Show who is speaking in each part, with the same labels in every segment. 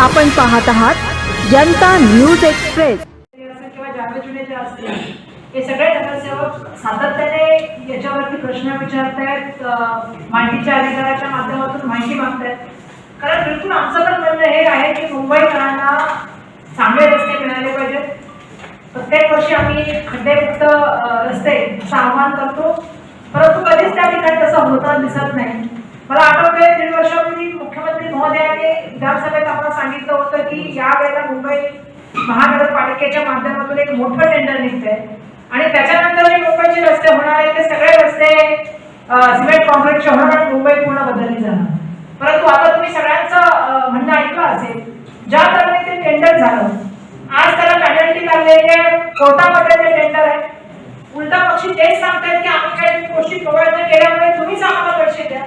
Speaker 1: आपण पाहत आहात जनता न्यूज एक्सप्रेस.
Speaker 2: जे असतील हे सगळे नगरसेवक सातत्याने याच्यावरती प्रश्न विचारतायत माहितीच्या अधिकाराच्या माध्यमातून माहिती मागतायत. कारण बिलकुल आमचं पण म्हणणं हे आहे की मुंबईकरांना चांगले रस्ते मिळाले पाहिजेत. प्रत्येक वर्षी आम्ही खड्डेमुक्त रस्ते असं आव्हान करतो. परंतु कधीच त्या ठिकाणी तसं होताना दिसत नाही. मला आठवतंय दीड वर्षापूर्वी मुख्यमंत्री महोदयाने विधानसभेत आपण सांगितलं होतं की या वेळेला मुंबई महानगरपालिकेच्या माध्यमातून एक मोठं टेंडर निघतंय. आणि त्याच्यानंतर जे मुंबईचे रस्ते होणार आहेत ते सगळे रस्ते सिमेंट कॉन्क्रीटचे होणार आणि मुंबई पूर्ण बदलली जाणार. परंतु आता तुम्ही सगळ्यांचं म्हणणं ऐकलं असेल ज्या कारणे ते टेंडर झालं आज त्याला पॅनल्टी लागलेली आहे कोर्टामध्ये ते टेंडर आहे. उलटा पक्षी तेच सांगतायत गोष्टी प्रोव्हाइड केल्यामुळे तुम्हीच आम्हाला पैसे द्या.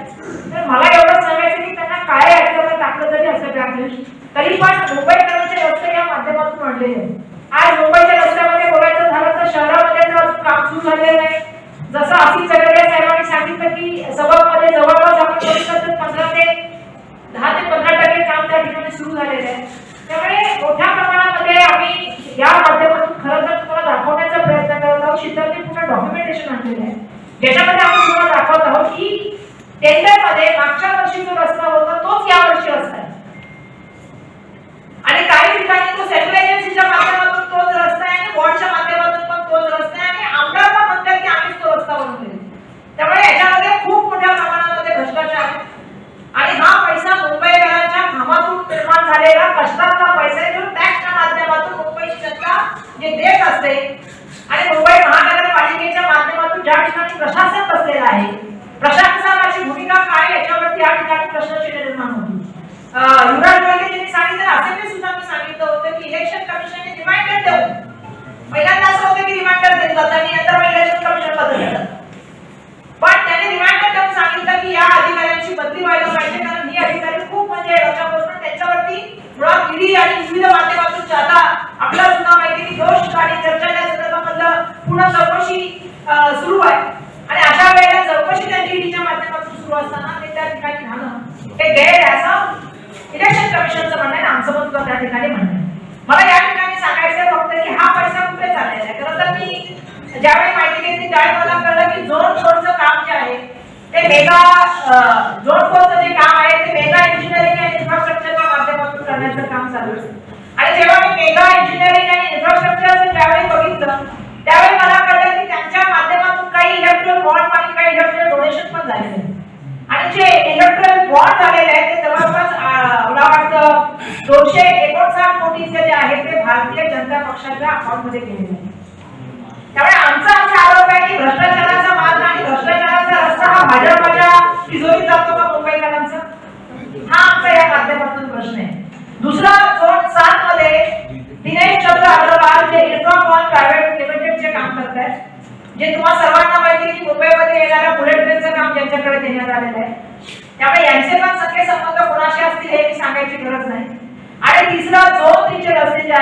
Speaker 2: तर मला एवढं सांगायचं की त्यांना काय ऐकलं टाकलं जरी असं ग्रामीण तरी पण मुंबईकरांचे रस्ते या माध्यमातून आणलेले आज मुंबईच्या रस्त्यामध्ये बोलायचं झालं तर शहरामध्ये काम सुरू झालेलं नाही. जसं आसिफ जगरिया साहेबांनी सांगितलं की सभामध्ये जवळपास आपण बघितलं तर पंधरा ते दहा ते पंधरा टक्के काम त्या ठिकाणी सुरू झालेलं आहे त्यामुळे मोठ्या प्रमाणामध्ये आम्ही या माध्यमातून खरं तर तुम्हाला दाखवण्याचा प्रयत्न करत आहोत शीतलने पूर्ण डॉक्युमेंटेशन आणलेलं आहे ज्याच्यामध्ये आम्ही तुम्हाला दाखवत आहोत की टेंडरमध्ये मागच्या वर्षी जो रस्ता होता तोच या वर्षी रस्ता आहे आणि काही ठिकाणी तो सेंट्रल एजन्सीच्या माध्यमातून तोच रस्ता आहे आणि वॉर्डच्या माध्यमातून पण तोच रस्ता आहे आणि आमदार पण म्हणतात की आम्हीच तो रस्ता बनवलेला त्यामुळे याच्यामध्ये खूप मोठ्या प्रमाणामध्ये भ्रष्टाचार आहे आणि हा पैसा मुंबईकरांच्या घामातून निर्माण झालेला कष्टाचा पैसा आहे जो टॅक्सच्या माध्यमातून मुंबईची जनता जे देत असते आणि मुंबई महानगरपालिकेच्या माध्यमातून ज्या ठिकाणी प्रशासन बसलेलं आहे प्रशासनाची भूमिका काय याच्यावरती या ठिकाणी प्रश्नचिन्ह निर्माण होती. युवराज युवराज मोहितेंनी सांगितलं असेंब्ली सुद्धा मी सांगितलं होतं की इलेक्शन कमिशनने रिमाइंडर देऊ पहिल्यांदा असं होतं की रिमाइंडर देत जातात आणि नंतर इलेक्शन कमिशन बदललं पण त्याने रिमाइंडर देऊन सांगितलं की या अधिकाऱ्यांची बदली व्हायला पाहिजे कारण ही अधिकारी खूप म्हणजे वर्षापासून त्यांच्यावरती मुळात ईडी आणि विविध माध्यमातून जाता सुद्धा माहिती की दोष चर्चा संदर्भामधलं चौकशी सुरू आहे. आणि अशा वेळेला चौकशी त्यांची ईडीच्या माध्यमातून सुरू असताना ते त्या ठिकाणी राहणं हे गैर असं इलेक्शन कमिशनचं म्हणणं आहे. आमचं पण त्या ठिकाणी म्हणणं मला या ठिकाणी सांगायचं फक्त की हा पैसा कुठे चाललेला आहे? खरं तर मी ज्यावेळी माहिती घेतली त्यावेळी मला कळलं की झोन फोरचं काम जे आहे ते मेगा झोन फोरचं जे काम आहे ते मेगा इंजिनिअरिंग आणि इन्फ्रास्ट्रक्चरच्या माध्यमातून करण्याचं काम चालू आहे आणि जेव्हा मी मेगा इंजिनिअरिंग आणि इन्फ्रास्ट्रक्चरचं त्यावेळी बघितलं त्यावेळी मला कळलं की त्यांच्या माध्यमातून काही इलेक्ट्रिकल बॉन्ड आणि काही इलेक्ट्रिकल डोनेशन पण झालेले आणि जे इलेक्ट्रिकल बॉन्ड झालेले आहेत ते जवळपास मला वाटतं दोनशे एकोणसाठ कोटीचे जे आहेत ते भारतीय जनता पक्षाच्या अकाउंटमध्ये गेलेले आहेत. त्यामुळे आमचा असा आरोप आहे की भ्रष्टाचाराचा मार्ग आणि भ्रष्टाचाराचा रस्ता हा भाजपच्या तिजोरीत जातो का मुंबईकरांचा? हा आमचा या माध्यमातून प्रश्न आहे दुसरा झोन सात मध्ये दिनेश चंद्र अग्रवाल जे इन्फ्राकॉन प्रायव्हेट लिमिटेडचे काम करत आहेत जे तुम्हा सर्वांना माहिती आहे की मुंबईमध्ये येणाऱ्या बुलेट ट्रेनचं काम ज्यांच्याकडे देण्यात आलेलं आहे त्यामुळे यांचे पण सगळे संबंध कोणाशी असतील हे मी सांगायची गरज नाही आणि तिसरा झोन तीनचे रस्ते जे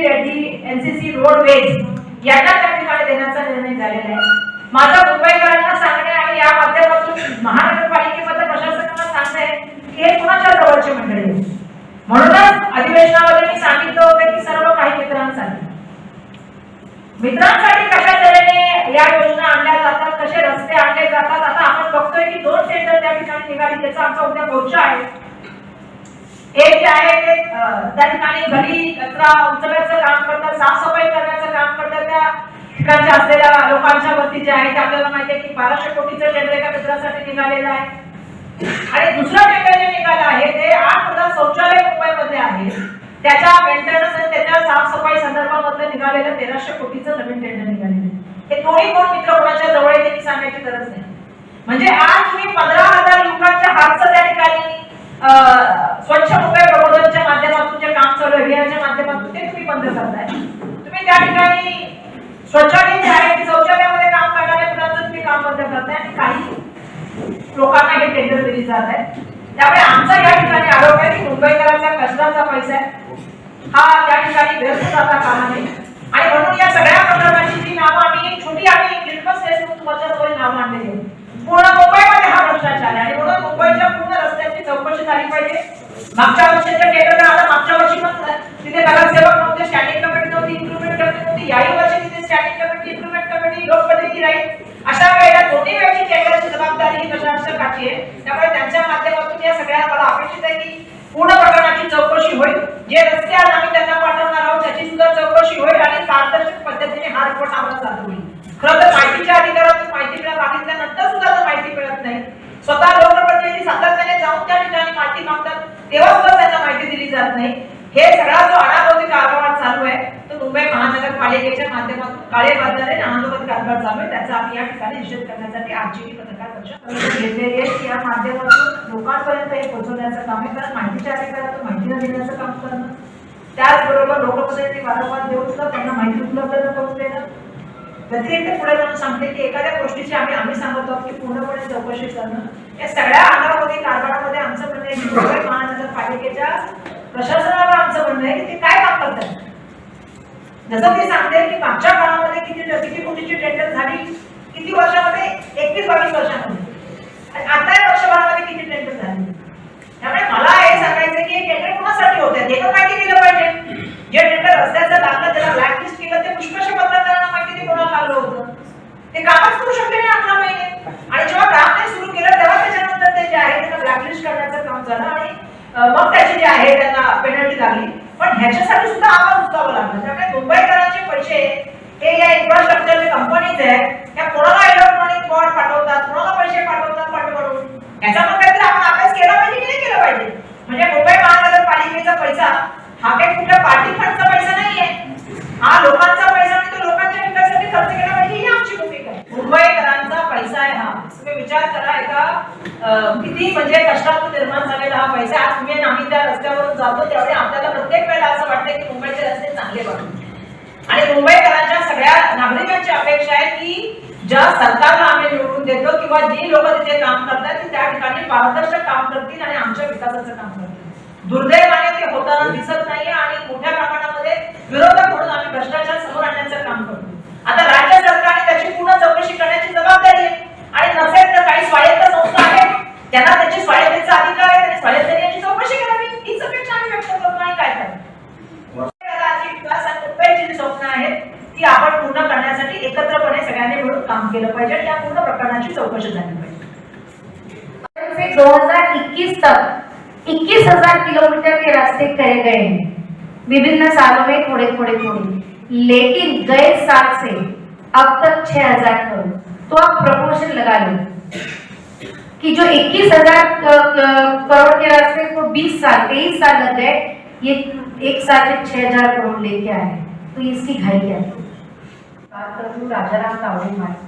Speaker 2: आहेत ते पीपी रेड्डी एनसीसी रोडवेज यांना त्या ठिकाणी देण्याचा निर्णय झालेला आहे. माझा मुंबईकरांना सांगणे आणि या माध्यमातून महानगरपालिकेमध्ये प्रशासनाला सांगणे की हे कुणाच्या जवळचे मंडळी म्हणूनच अधिवेशनामध्ये मी सांगितलं होतं की सर्व काही मित्रांसाठी. मित्रांसाठी कशा तऱ्हेने या योजना आणल्या जातात कसे रस्ते आणले जातात आता आपण बघतोय की दोन टेंडर त्या ठिकाणी निघाली त्याचा आमचा उद्या मोर्चा आहे. एक जे आहे ते त्या ठिकाणी घरी कचरा काम करतात साफसफाई करण्याचं काम करतात त्या ठिकाणच्या असलेल्या लोकांच्या वरती जे आहे ते आपल्याला माहिती आहे की बाराशे कोटीचं टेंडर एका मित्रासाठी निघालेलं आहे. आणि दुसरं टेंडर जे निघालं आहे ते आठ हजार शौचालय मुंबईमध्ये आहे. त्याच्या मेंटेनन्स आणि त्याच्या साफसफाई संदर्भामध्ये निघालेलं तेराशे कोटीचं नवीन टेंडर निघालेलं आहे. हे दोन्ही कोण मित्र कोणाच्या जवळ येते सांगायची गरज नाही. म्हणजे आज तुम्ही पंधरा हजार युवकांच्या हातचं त्या ठिकाणी अं, स्वच्छ मुंबई प्रबोधनच्या माध्यमातून जे काम चालू आहे अभियानाच्या माध्यमातून ते तुम्ही बंद करताय तुम्ही त्या ठिकाणी शौचालय जे आहे ते शौचालयामध्ये काम करणाऱ्या मुलांचं तुम्ही काम बंद करताय आणि काही लोकांना हे टेंडर दिली जात आहे त्यामुळे आमचा या ठिकाणी आरोप आहे की मुंबईकरांचा कष्टाचा पैसा आहे हा त्या ठिकाणी व्यस्त जाता कामा नये आणि म्हणून या सगळ्या प्रकरणाची जी नावं आम्ही छोटी आम्ही लिटमस टेस्ट म्हणून तुमच्याजवळ नावं आणलेली पूर्ण मुंबईमध्ये हा भ्रष्टाचार आहे. आणि म्हणून मुंबईच्या पूर्ण रस्त्याची चौकशी झाली पाहिजे. मागच्या वर्षीच्या टेंडर आला मागच्या वर्षी पण तिथे नगरसेवक नव्हते स्टँडिंग कमिटी नव्हती इम्प्रुव्हमेंट कमिटी नव्हती. याही वर्षी तिथे स्टँडिंग कमिटी इम्प्रुव्हमेंट कमिटी लोकप्रतिनिधी राहील अशा वेळेला दोन्ही वेळची टेंडरची जबाबदारी ही प्रशासकाची आहे. त्यामुळे त्यांच्या माध्यमातून या सगळ्या मला अपेक्षित आहे की पूर्ण प्रकरणाची चौकशी होईल. जे रस्ते आज आम्ही त्यांना पाठवणार आहोत त्याची सुद्धा चौकशी होईल आणि पारदर्शक पद्धतीने हा रिपोर्ट आम्हाला सादर होईल खरं तर माहितीच्या अधिकारातून माहिती मिळत मागितल्यानंतर सुद्धा जर माहिती मिळत नाही स्वतः लोकप्रतिनिधी सातत्याने जाऊन त्या ठिकाणी माहिती मागतात तेव्हा सुद्धा त्यांना माहिती दिली जात नाही हे सगळा जो अनागोदी कारभार चालू आहे तो मुंबई महानगरपालिकेच्या माध्यमातून काळे बाजारे अनागोदी कारभार चालू या ठिकाणी निषेध करण्यासाठी आजची ही पत्रकार परिषद घेतलेली आहे. या माध्यमातून लोकांपर्यंत हे पोहोचवण्याचं काम आहे. कारण माहितीच्या अधिकारातून माहिती न देण्याचं काम करणं त्याचबरोबर लोकप्रतिनिधी वारंवार देऊन सुद्धा त्यांना माहिती उपलब्ध न करून देणं. व्यतिरिक्त पुढे जाऊन सांगते की एखाद्या गोष्टीची आम्ही आम्ही सांगत आहोत की पूर्णपणे चौकशी करणं. या सगळ्या अनागोदी कारभारामध्ये आमचं म्हणणं आहे की मुंबई महानगरपालिकेच्या प्रशासनाला आमचं म्हणणं आहे की ते काय काम करतात. जसं ते सांगते की मागच्या काळामध्ये किती किती कोटीची टेंडर झाली. किती वर्षामध्ये? एकवीस बावीस वर्षामध्ये. आता या वर्षभरामध्ये किती टेंडर झाले? त्यामुळे मला हे सांगायचं की हे टेंडर कोणासाठी होते? हे पण माहिती दिलं पाहिजे. जे टेंडर रस्त्याचं लागलं त्याला ब्लॅकलिस्ट केलं ते पुष्कळ पत्रकारांना माहिती ते कोणाला लागलं होतं? ते कामच करू शकले नाही अकरा महिने. आणि जेव्हा काम नाही सुरू केलं तेव्हा त्याच्यानंतर ते जे आहे त्यांना ब्लॅकलिस्ट करण्याचं काम झालं आणि मग त्याची जे आहे त्यांना पेनल्टी लागली. पण ह्याच्यासाठी सुद्धा आवाज उचलावा लागला. त्यामुळे मुंबईकरांचे पैसे हे या इन्फ्रास्ट्रक्चर कंपनीज आहेत त्या कोणाला इलेक्ट्रॉनिक बॉन्ड पाठवतात कोणाला पैसे पाठवतात फंड म्हणून याचा पण काहीतरी आपण अभ्यास केला पाहिजे की नाही केला पाहिजे? म्हणजे मुंबई महानगरपालिकेचा पैसा हा काही कुठल्या पार्टी फंडचा पैसा नाहीये. हा लोकांचा पैसा आणि तो लोकांच्या विकासासाठी खर्च केला पाहिजे ही आमची भूमिका आहे. मुंबईकरांचा पैसा आहे हा. तुम्ही विचार करा एका किती म्हणजे कष्टातून निर्माण झालेला हा पैसा. आज तुम्ही आम्ही त्या रस्त्यावरून जातो त्यावेळी आपल्याला प्रत्येक वेळेला असं वाटतं की मुंबईचे रस्ते चांगले बनवून आणि मुंबईकरांच्या सगळ्या नागरिकांची अपेक्षा आहे की ज्या सरकारला आम्ही निवडून देतो किंवा जी लोक तिथे काम करतात ती त्या ठिकाणी पारदर्शक काम करतील आणि आमच्या विकासाचं काम करतील. दुर्दैवाने ते होताना दिसत नाहीये आणि मोठ्या प्रमाणामध्ये विरोधक म्हणून आम्ही भ्रष्टाचार समोर आणण्याचं काम करतो. आता राज्य सरकारने त्याची पूर्ण चौकशी करण्याची जबाबदारी आहे. आणि नसेल तर काही काम केलं पाहिजे या पूर्ण प्रकरणाची चौकशी झाली पाहिजे.
Speaker 3: से 2021 तक 21,000 किलोमीटर के रास्ते करे गए हैं. विभिन्न सालों में थोड़े थोड़े थोड़े. लेकिन गए साल से अब तक 6,000 करोड़ तो आप प्रपोर्शन लगा लो. कि जो 21,000 क- करोड़ के रास्ते को 20 साल 23 साल लग गए ये एक साल में 6,000 करोड़ लेके आए तो इसकी घाई क्या थी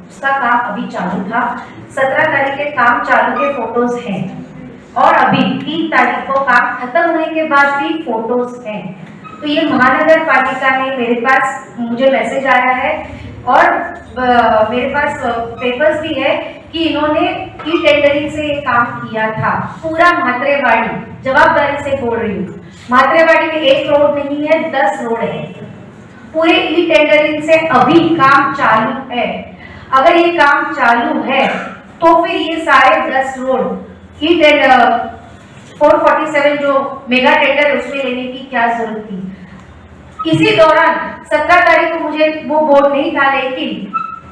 Speaker 3: उसका काम अभी चालू था। सत्रह तारीख के काम चालू के फ़ोटोज़ हैं। और अभी तीन तारीख को काम खत्म होने के बाद भी फ़ोटोज़ हैं। तो ये महानगर पालिका ने मेरे पास मुझे मैसेज आया है और मेरे पास पेपर्स भी है कि इन्होंने ई टेंडरिंग से ये काम किया था। पूरा म्हात्रेवाड़ी जवाबदारी से बोल रही हूँ। म्हात्रेवाड़ी में एक रोड नहीं है, दस रोड है। पूरे ई टेंडरिंग से अभी काम चालू है। अगर ये काम चालू है तो फिर ये सारे दस road E tender four forty seven जो मेगा टेंडर उसमें लेने की क्या ज़रूरत थी? इसी दौरान सत्रह तारीख को मुझे वो बोर्ड नहीं था, लेकिन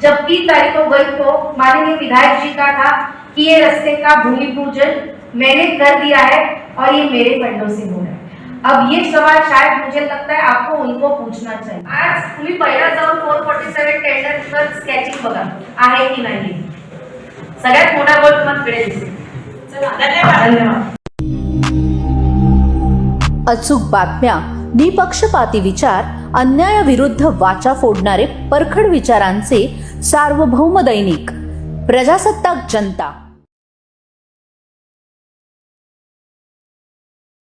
Speaker 3: जब तीन तारीख को गई तो माननीय विधायक जी का था कि ये रास्ते का भूमि पूजन मैंने कर दिया है और ये मेरे फंडों से है। अब ये सवाल शायद मुझे लगता है आपको उनको पूछना चाहिए। आज तुम्ही पहिला जाऊन four forty seven tender sketching बघा आहे की नाही? सगळ्यात मोठा गोल तुम्हाला कडे दिसेल
Speaker 2: चला धन्यवाद. धन्यवाद.
Speaker 1: अचूक बातम्या निपक्षपाती विचार अन्यायाविरुद्ध वाचा फोडणारे परखड विचारांचे सार्वभौम दैनिक प्रजासत्ताक जनता.